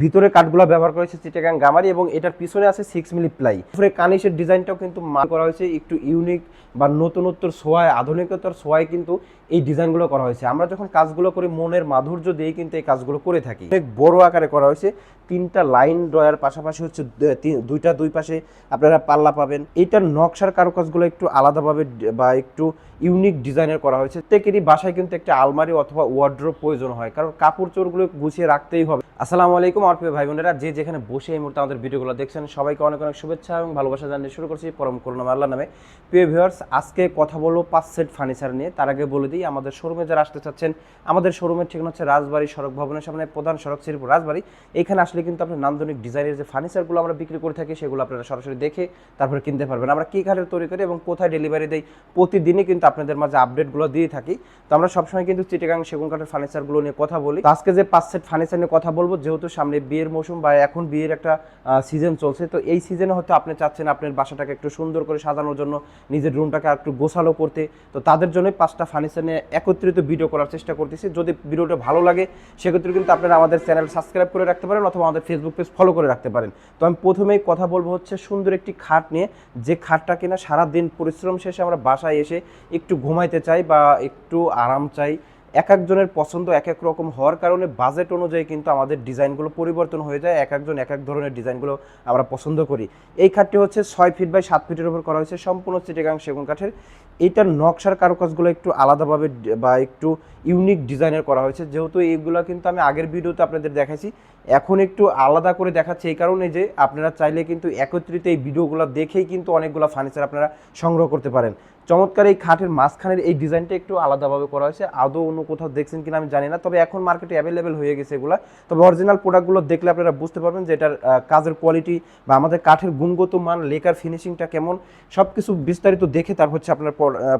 ভিতরে কাঠগুলো ব্যবহার করা হয়েছে চিটাগাং গামারি এবং এটার পিছনে আছে সিক্স মিলি প্লাই উপরে কানিসের ডিজাইনটাও কিন্তু মাল করা হয়েছে, একটু ইউনিক বা নতুনত্বর সোয়ায়, আধুনিকতার সোয়ায় কিন্তু এই ডিজাইনগুলো করা হয়েছে। আমরা যখন কাজগুলো করি, মনের মাধুর্য দিয়ে কিন্তু এই কাজগুলো করে থাকি। অনেক বড় আকারে করা হয়েছে। তিনটা লাইন ড্রয়ার পাশাপাশি হচ্ছে দুইটা দুই পাশে আপনারা পাল্লা পাবেন। এইটার নকশার কারুকাজগুলো একটু আলাদাভাবে বা একটু ইউনিক ডিজাইনের করা হয়েছে। প্রত্যেকেরই বাসায় কিন্তু একটা আলমারি অথবা ওয়ার্ড্রোপ প্রয়োজন হয়। কারণ কাপড় চোরগুলো গুছিয়ে রাখতেই হবে। আসসালামু আলাইকুম আমার প্রিয় ভাই বোনেরা, যে যেখানে বসে এই মুহূর্তে আমাদের ভিডিওগুলো দেখছেন, সবাইকে অনেক অনেক শুভেচ্ছা এবং ভালোবাসা জানিয়ে শুরু করছি পরম করুণা আল্লাহ নামে। প্রিয় ভিউয়ার্স আজকে কথা বলব পাঁচ সেট ফার্নিচার নিয়ে। তার আগে বলে দিই, আমাদের শোরুমে যারা আসতে চাচ্ছেন, আমাদের শোরুমের ঠিকানা হচ্ছে রাজবাড়ি সড়ক ভবনের সামনে, প্রধান সড়ক শ্রীপুর রাজবাড়ি। এখানে আসলে কিন্তু আপনার নান্দনিক ডিজাইনের যে ফার্নিচারগুলো আমরা বিক্রি করে থাকি, সেগুলো আপনারা সরাসরি দেখে তারপরে কিনতে পারবেন। আমরা কী কাঠের তৈরি করি এবং কোথায় ডেলিভারি দেই, প্রতিদিনই কিন্তু আপনাদের মাঝে আপডেটগুলো দিয়ে থাকি। তো আমরা সবসময় কিন্তু চিটাগাং সেগুন কাঠের ফার্নিচারগুলো নিয়ে কথা বলি। আজকে যে পাঁচ সেট ফার্নিচার নিয়ে কথা বলব যেহেতু সামনে বিয়ের মৌসুম বা এখন বিয়ের একটা সিজন চলছে, তো এই সিজনে হয়তো আপনি চাচ্ছেন আপনার বাসাটাকে একটু সুন্দর করে সাজানোর জন্য, নিজের রুমটাকে আর একটু গোছালো করতে। তো তাদের জন্য পাঁচটা ফার্নিচার নিয়ে একত্রিত ভিডিও করার চেষ্টা করতেছি। যদি ভিডিওটা ভালো লাগে, সেক্ষেত্রে কিন্তু আপনারা আমাদের চ্যানেল সাবস্ক্রাইব করে রাখতে পারেন অথবা আমাদের ফেসবুক পেজ ফলো করে রাখতে পারেন। তো আমি প্রথমেই কথা বলব হচ্ছে সুন্দর একটি খাট নিয়ে, যে খাটটা কিনা সারাদিন পরিশ্রম শেষে আমরা বাসায় এসে একটু ঘুমাইতে চাই বা একটু আরাম চাই। এক একজনের পছন্দ এক এক রকম হওয়ার কারণে বাজেট অনুযায়ী কিন্তু আমাদের ডিজাইনগুলো পরিবর্তন হয়ে যায়। এক একজন এক এক ধরনের ডিজাইনগুলো আমরা পছন্দ করি। এই খাটটি হচ্ছে ছয় ফিট বাই সাত ফিটের উপর করা হয়েছে সম্পূর্ণ চিটেগাং সেগুন কাঠের। এইটার নকশার কারুকাজগুলো একটু আলাদাভাবে বা একটু ইউনিক ডিজাইনের করা হয়েছে। যেহেতু এইগুলো কিন্তু আমি আগের ভিডিওতে আপনাদের দেখাইছি, এখন একটু আলাদা করে দেখাচ্ছি এই কারণে যে আপনারা চাইলে কিন্তু একত্রিত এই ভিডিওগুলো দেখেই কিন্তু অনেকগুলো ফার্নিচার আপনারা সংগ্রহ করতে পারেন। চমৎকার এই খাটের মাঝখানের এই ডিজাইনটা একটু আলাদাভাবে করা হয়েছে। আদৌ অন্য কোথাও দেখছেন কিনা আমি জানি না, তবে এখন মার্কেটে অ্যাভেলেবেল হয়ে গেছে এগুলা। তবে অরিজিনাল প্রোডাক্টগুলো দেখলে আপনারা বুঝতে পারবেন যে এটার কাজের কোয়ালিটি বা আমাদের কাঠের গুণগত মান, লেকার ফিনিশিংটা কেমন সব কিছু বিস্তারিত দেখে তার হচ্ছে আপনার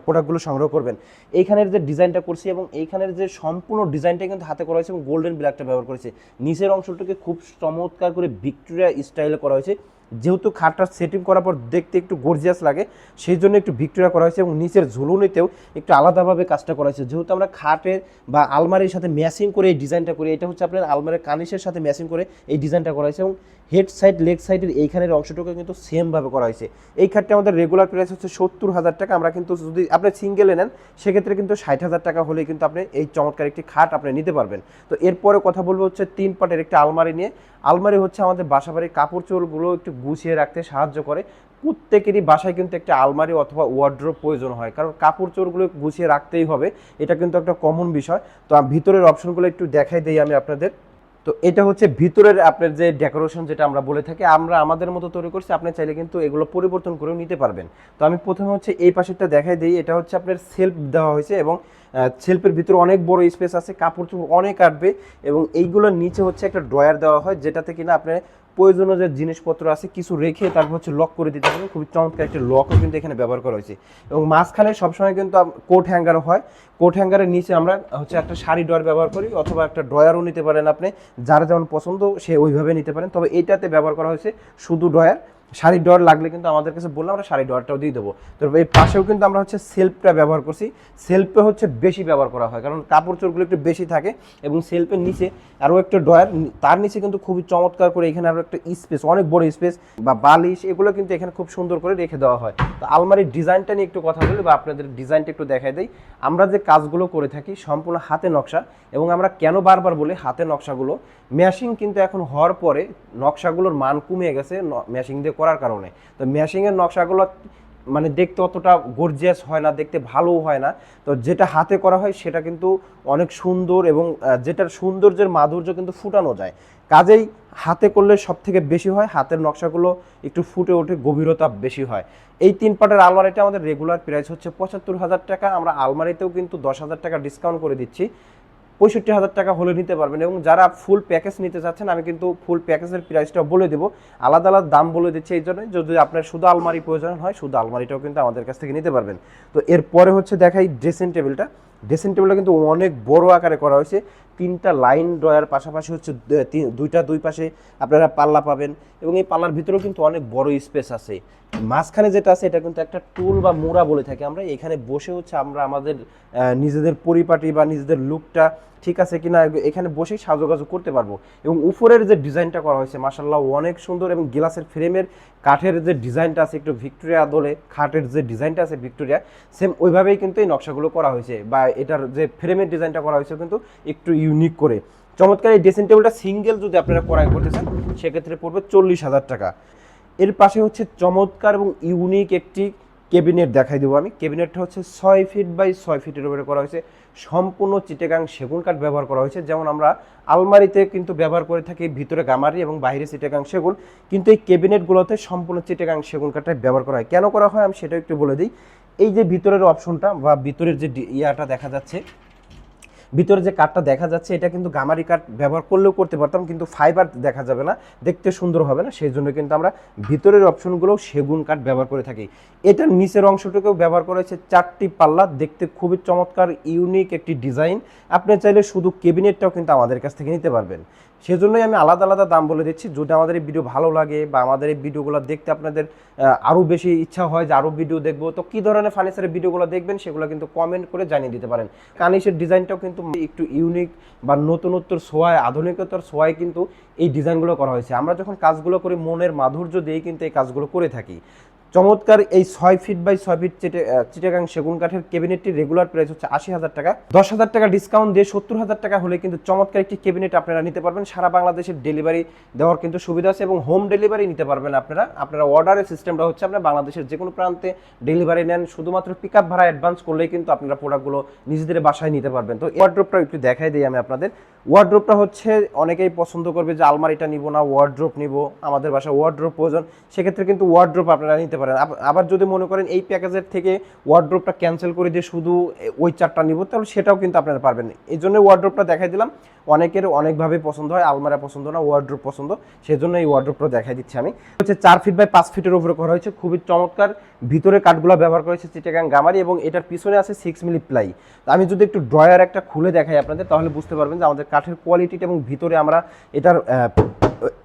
প্রোডাক্টগুলো সংগ্রহ করবেন। এইখানের যে ডিজাইনটা করছি এবং এইখানের যে সম্পূর্ণ ডিজাইনটা কিন্তু হাতে করা হয়েছে এবং গোল্ডেন ব্ল্যাকটা ব্যবহার করেছে। নিচের অংশটাকে খুব চমৎকার করে ভিক্টোরিয়া স্টাইলে করা হয়েছে। যেহেতু খাটটা সেটিং করার পর দেখতে একটু গর্জিয়াস লাগে, সেই জন্য একটু ভিক্টোরিয়া করা হয়েছে এবং নিচের ঝুলুনিতেও একটু আলাদাভাবে কাজটা করা হয়েছে। যেহেতু আমরা খাটের বা আলমারির সাথে ম্যাচিং করে এই ডিজাইনটা করি, এটা হচ্ছে আপনার আলমারির কানিসের সাথে ম্যাচিং করে এই ডিজাইনটা করা হয়েছে এবং হেড সাইড লেগ সাইডের এইখানের অংশটুকু কিন্তু সেমভাবে করা হয়েছে। এই খাটটা আমাদের রেগুলার প্রাইস হচ্ছে সত্তর হাজার টাকা। আমরা কিন্তু যদি আপনি সিঙ্গেলে নেন, সেক্ষেত্রে কিন্তু ষাট হাজার টাকা হলে কিন্তু আপনি এই চমৎকার একটি খাট আপনি নিতে পারবেন। তো এরপরে কথা বলব হচ্ছে তিন পাটের একটি আলমারি নিয়ে। আলমারি হচ্ছে আমাদের বাসা বাড়ির কাপড় চোলগুলো একটু গুছিয়ে রাখতে সাহায্য করে। প্রত্যেকেরই বাসায় কিন্তু একটা আলমারি অথবা ওয়ার্ড্রোপ প্রয়োজন হয়। কারণ কাপড় চোরগুলো গুছিয়ে রাখতেই হবে, এটা কিন্তু একটা কমন বিষয়। তো ভিতরের অপশনগুলো একটু দেখাই দিই আমি আপনাদের। তো এটা হচ্ছে ভিতরের আপনার যে ডেকোরেশন যেটা আমরা বলে থাকি, আমরা আমাদের মতো তৈরি করছি, আপনি চাইলে কিন্তু এগুলো পরিবর্তন করেও নিতে পারবেন। তো আমি প্রথমে হচ্ছে এই পাশেরটা দেখাই দিই, এটা হচ্ছে আপনার সেলফ দেওয়া হয়েছে এবং সেলফের ভিতরে অনেক বড় স্পেস আছে, কাপড় চোপড় অনেক আটবে এবং এইগুলোর নিচে হচ্ছে একটা ড্রয়ার দেওয়া হয়, যেটাতে কিনা আপনার প্রয়োজনীয় যে জিনিসপত্র আছে, কিছু রেখে তারপর হচ্ছে লক করে দিতে হবে। খুবই চমৎকার একটি লকও কিন্তু এখানে ব্যবহার করা হয়েছে। এবং মাঝখানে সবসময় কিন্তু কোট হ্যাঙ্গারও হয়। কোট হ্যাঙ্গারের নিচে আমরা হচ্ছে একটা শাড়ি ড্রয়ার ব্যবহার করি, অথবা একটা ড্রয়ারও নিতে পারেন আপনি। যার যেমন পছন্দ, সে ওইভাবে নিতে পারেন। তবে এটাতে ব্যবহার করা হয়েছে শুধু ড্রয়ার শাড়ি ডর লাগলে কিন্তু আমাদের কাছে বললাম আমরা শাড়ি ডরটাও দিয়ে দেবো। তো এই পাশেও কিন্তু আমরা হচ্ছে সেলফটা ব্যবহার করছি। সেলফে হচ্ছে বেশি ব্যবহার করা হয়, কারণ কাপড় চোরগুলো একটু বেশি থাকে এবং সেলফের নিচে আরও একটা ড্রয়ার, তার নিচে কিন্তু খুবই চমৎকার করে এখানে আরও একটা স্পেস, অনেক বড় স্পেস বা বালিশ, এগুলো কিন্তু এখানে খুব সুন্দর করে রেখে দেওয়া হয়। তো আলমারির ডিজাইনটা নিয়ে একটু কথা বলি বা আপনাদের ডিজাইনটা একটু দেখাই দেই। আমরা যে কাজগুলো করে থাকি সম্পূর্ণ হাতে নকশা এবং আমরা কেন বারবার বলি হাতে নকশাগুলো ম্যাশিং কিন্তু এখন হওয়ার পরে নকশাগুলোর মান কমে গেছে ম্যাশিং দিয়ে করার কারণে। তো ম্যাশিংয়ের নকশাগুলো মানে দেখতে অতটা গর্জিয়াস হয় না, দেখতে ভালোও হয় না। তো যেটা হাতে করা হয় সেটা কিন্তু অনেক সুন্দর এবং যেটার সৌন্দর্যের মাধুর্য কিন্তু ফুটানো যায়। কাজেই হাতে করলে সব থেকে বেশি হয়, হাতের নকশাগুলো একটু ফুটে ওঠে, গভীরতা বেশি হয়। এই তিন পাটের আলমারিটা আমাদের রেগুলার প্রাইস হচ্ছে পঁচাত্তর হাজার টাকা। আমরা আলমারিতেও কিন্তু দশ হাজার টাকা ডিসকাউন্ট করে দিচ্ছি। পঁয়ষট্টি হাজার টাকা হলে নিতে পারবেন এবং যারা ফুল প্যাকেজ নিতে চাচ্ছেন, আমি কিন্তু ফুল প্যাকেজের প্রাইসটা বলে দেবো। আলাদা আলাদা দাম বলে দিচ্ছি এই জন্য যদি আপনার শুধু আলমারি প্রয়োজন হয়, শুধু আলমারিটাও কিন্তু আমাদের কাছ থেকে নিতে পারবেন। তো এরপরে হচ্ছে দেখাই ড্রেসিং টেবিলটা ড্রেসিং টেবিলটা কিন্তু অনেক বড় আকারে করা হয়েছে। তিনটা লাইন ড্রয়ার পাশাপাশি হচ্ছে দুইটা দুই পাশে আপনারা পাল্লা পাবেন এবং এই পাল্লার ভিতরেও কিন্তু অনেক বড় স্পেস আছে। মাঝখানে যেটা আছে, এটা কিন্তু একটা টুল বা মোড়া বলে থাকি আমরা। এখানে বসে হচ্ছে আমরা আমাদের নিজেদের পরিপাটি বা নিজেদের লুকটা ঠিক আছে কিনা, এখানে বসেই সাজুগাজু করতে পারব। এবং উপরের যে ডিজাইনটা করা হয়েছে মাসাল্লাহ অনেক সুন্দর এবং গ্লাসের ফ্রেমের কাঠের যে ডিজাইনটা আছে, একটু ভিক্টোরিয়া দলে খাটের যে ডিজাইনটা আছে ভিক্টোরিয়া, সেম ওইভাবেই কিন্তু এই নকশাগুলো করা হয়েছে বা এটার যে ফ্রেমের ডিজাইনটা করা হয়েছে কিন্তু একটু ইউনিক করে। চমৎকার এই ড্রেসিং টেবিলটা সিঙ্গেল যদি আপনারা ক্রয় করতে চান, সেক্ষেত্রে পড়বে চল্লিশ হাজার টাকা। এর পাশে হচ্ছে চমৎকার এবং ইউনিক একটি কেবিনেট দেখাই দেবো আমি। কেবিনেটটা হচ্ছে ছয় ফিট বাই ছয় ফিটের উপরে করা হয়েছে। সম্পূর্ণ চিটেগাং সেগুন কাঠ ব্যবহার করা হয়েছে। যেমন আমরা আলমারিতে কিন্তু ব্যবহার করে থাকি ভিতরে গামারি এবং বাইরে চিটেগাং সেগুন। কিন্তু এই কেবিনেটগুলোতে সম্পূর্ণ চিটেগাং সেগুন কাঠটাই ব্যবহার করা হয়। কেন করা হয় আমি সেটা একটু বলে দিই। এই যে ভিতরের অপশনটা বা ভিতরের যে ইয়াটা দেখা যাচ্ছে ভিতরে যে কাঠটা দেখা যাচ্ছে, এটা কিন্তু গামারি কাঠ ব্যবহার করলেও করতে পারতাম, কিন্তু ফাইবার দেখা যাবে না, দেখতে সুন্দর হবে না, সেই জন্য কিন্তু আমরা ভিতরের অপশনগুলো সেগুন কাঠ ব্যবহার করে থাকি। এটার নিচের অংশটুকেও ব্যবহার করা হয়েছে, চারটি পাল্লা, দেখতে খুবই চমৎকার ইউনিক একটি ডিজাইন আপনি চাইলে শুধু কেবিনেটটাও কিন্তু আমাদের কাছ থেকে নিতে পারবেন। সেজন্যই আমি আলাদা আলাদা দাম বলে দিচ্ছি, যদি আমাদের এই ভিডিও ভালো লাগে বা আমাদের এই ভিডিওগুলো দেখতে আপনাদের আরও বেশি ইচ্ছা হয় যে আরও ভিডিও দেখব, তো কী ধরনের ফার্নিচারের ভিডিওগুলো দেখবেন, সেগুলো কিন্তু কমেন্ট করে জানিয়ে দিতে পারেন। কানিসের ডিজাইনটাও কিন্তু একটু ইউনিক বা নতুনত্বর সোয়ায়, আধুনিকতার সোয়ায় কিন্তু এই ডিজাইনগুলো করা হয়েছে। আমরা যখন কাজগুলো করি, মনের মাধুর্য দিয়ে কিন্তু এই কাজগুলো করে থাকি। চমৎকার এই ছয় ফিট বাই ছয় ফিট চিটে চিটাগাং সেগুন কাঠের ক্যাবিনেটটি রেগুলার প্রাইস হচ্ছে আশি হাজার টাকা। দশ হাজার টাকা ডিসকাউন্ট দিয়ে সত্তর হাজার টাকা হলে কিন্তু চমৎকার একটি ক্যাবিনেট আপনারা নিতে পারবেন। সারা বাংলাদেশের ডেলিভারি দেওয়ার কিন্তু সুবিধা আছে এবং হোম ডেলিভারি নিতে পারবেন আপনারা। আপনারা অর্ডারের সিস্টেমটা হচ্ছে আপনারা বাংলাদেশের যে কোনো প্রান্তে ডেলিভারি নেন। শুধুমাত্র পিক আপ ভাড়া অ্যাডভান্স করলেই কিন্তু আপনারা প্রোডাক্টগুলো নিজেদের বাসায় নিতে পারবেন। তো ওয়ার্ড্রোপটা একটু দেখাই দিই আমি আপনাদের। ওয়ার্ড্রোপটা হচ্ছে অনেকেই পছন্দ করবে যে আলমারিটা নিব না ওয়ার্ড্রোপ নিব। আমাদের বাসায় ওয়ার্ড্রোপ প্রয়োজন। সেক্ষেত্রে কিন্তু ওয়ার্ড্রোপ আপনারা নিতে পারেন। আবার যদি মনে করেন এই প্যাকেজের থেকে ওয়ার্ড্রোপটা ক্যান্সেল করে দিয়ে শুধু ওই চারটা নিব, তাহলে সেটাও কিন্তু আপনারা পারবেন এই জন্য ওয়ার্ড্রোপটা দেখাই দিলাম। অনেকের অনেকভাবে পছন্দ হয়, আলমারা পছন্দ না ওয়ার্ড্রোপ পছন্দ, সেজন্য এই ওয়ার্ড্রোপটা দেখাই দিচ্ছি আমি। হচ্ছে চার ফিট বাই পাঁচ ফিটের উপরে করা হয়েছে, খুবই চমৎকার। ভিতরে কাঠগুলো ব্যবহার করা হয়েছে চিটাগাং গামারি এবং এটার পিছনে আছে সিক্স মিলি প্লাই আমি যদি একটু ড্রয়ার একটা খুলে দেখাই আপনাদের, তাহলে বুঝতে পারবেন যে আমাদের কাঠের কোয়ালিটিটা এবং ভিতরে আমরা এটার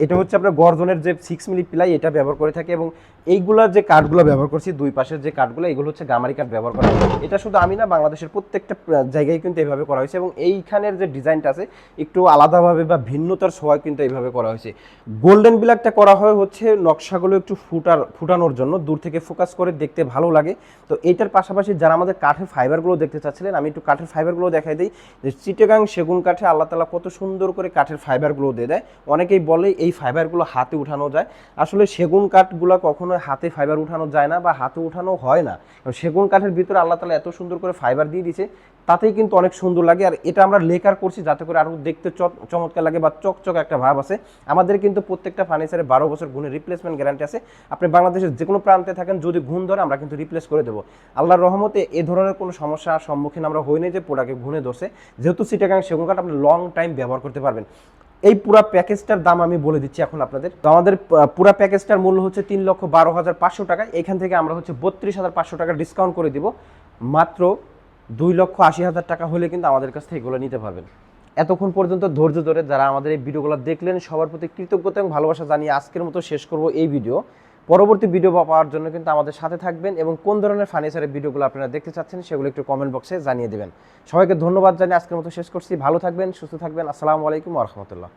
এটা হচ্ছে আপনার গর্জনের যে সিক্স মিলি প্লাই এটা ব্যবহার করে থাকে এবং এইগুলা যে কাঠগুলো ব্যবহার করছি, দুই পাশের যে কাঠগুলো, এগুলো হচ্ছে গামারি কাঠ ব্যবহার করা। এটা শুধু আমি না, বাংলাদেশের প্রত্যেকটা জায়গায় কিন্তু এইভাবে করা হয়েছে এবং এইখানের যে ডিজাইনটা আছে একটু আলাদাভাবে বা ভিন্নতার ছোঁয়া কিন্তু এইভাবে করা হয়েছে। গোল্ডেন ব্ল্যাকটা করা হয় হচ্ছে নকশাগুলো একটু ফুটার, ফুটানোর জন্য, দূর থেকে ফোকাস করে দেখতে ভালো লাগে। তো এইটার পাশাপাশি যারা আমাদের কাঠের ফাইবারগুলো দেখতে চাচ্ছিলেন, আমি একটু কাঠের ফাইবারগুলো দেখাই দিই। যে চিটেগাং সেগুন কাঠে আল্লাহ তালা কত সুন্দর করে কাঠের ফাইবারগুলো দিয়ে দেয়। অনেকেই বলে এই ফাইবারগুলো হাতে উঠানো যায়। আসলে সেগুন কাঠগুলো কখনো হাতে ফাইবার উঠানো যায় না বা হাতে উঠানো হয় না। সেগুন কাঠের ভিতরে আল্লাহ তালা এত সুন্দর করে ফাইবার দিয়ে দিয়েছে, তাতেই কিন্তু অনেক সুন্দর লাগে। আর এটা আমরা লেকার করছি যাতে করে আরও দেখতে চমৎকার লাগে বা চকচক একটা ভাব আছে। আমাদের কিন্তু প্রত্যেকটা ফার্নিচারে বারো বছর গুণের রিপ্লেসমেন্ট গ্যারান্টি আছে। আপনি বাংলাদেশের যে কোনো প্রান্তে থাকেন, যদি ঘুণ ধরে আমরা কিন্তু রিপ্লেস করে দেবো। আল্লাহর রহমতে এ ধরনের কোনো সমস্যার সম্মুখীন আমরা হইনি যে প্রোডাক্টে ঘুণে ধরছে। যেহেতু সিটাগাং সেগুন কাঠ আপনি লং টাইম ব্যবহার করতে পারবেন। এই পুরা প্যাকেজটার দাম আমি বলে দিচ্ছি এখন আপনাদের। তো আমাদের পুরা প্যাকেজটার মূল্য হচ্ছে তিন লক্ষ বারো হাজার পাঁচশো টাকা। এখান থেকে আমরা হচ্ছে বত্রিশ হাজার পাঁচশো টাকা ডিসকাউন্ট করে দিব। মাত্র দুই লক্ষ আশি হাজার টাকা হলে কিন্তু আমাদের কাছ থেকে এগুলো নিতে পারবেন। এতক্ষণ পর্যন্ত ধৈর্য ধরে যারা আমাদের এই ভিডিওগুলো দেখলেন, সবার প্রতি কৃতজ্ঞতা এবং ভালোবাসা জানিয়ে আজকের মতো শেষ করব এই ভিডিও। পরবর্তী ভিডিও পাওয়ার জন্য কিন্তু আমাদের সাথে থাকবেন এবং কোন ধরনের ফার্নিচারের ভিডিওগুলো আপনারা দেখতে চাচ্ছেন সেগুলো একটু কমেন্ট বক্সে জানিয়ে দেবেন। সবাইকে ধন্যবাদ জানিয়ে আজকের মতো শেষ করছি। ভালো থাকবেন, সুস্থ থাকবেন। আসসালামু আলাইকুম রহমতুল্লাহ।